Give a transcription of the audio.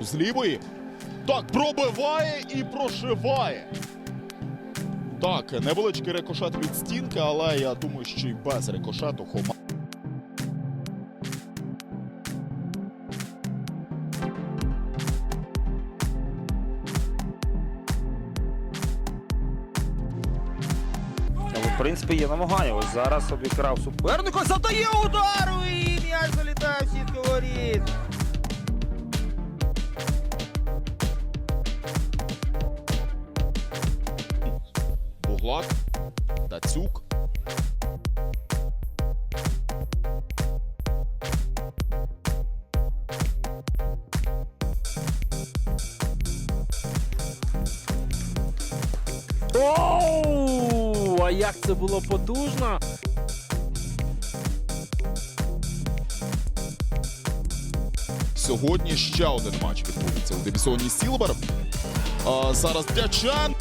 З лівої. Так, пробиває і прошиває. Так, невеличкий рикошет від стінки, але я думаю, що й без рикошету Хома. В принципі, є намагання. Ось зараз обікрав суперника, завдає удару і м'яч залітає Буглак, Дацюк. Оу! А як це було потужно? Сьогодні ще один матч відбудеться у дивізіоні Сілвер. А, зараз Дячан.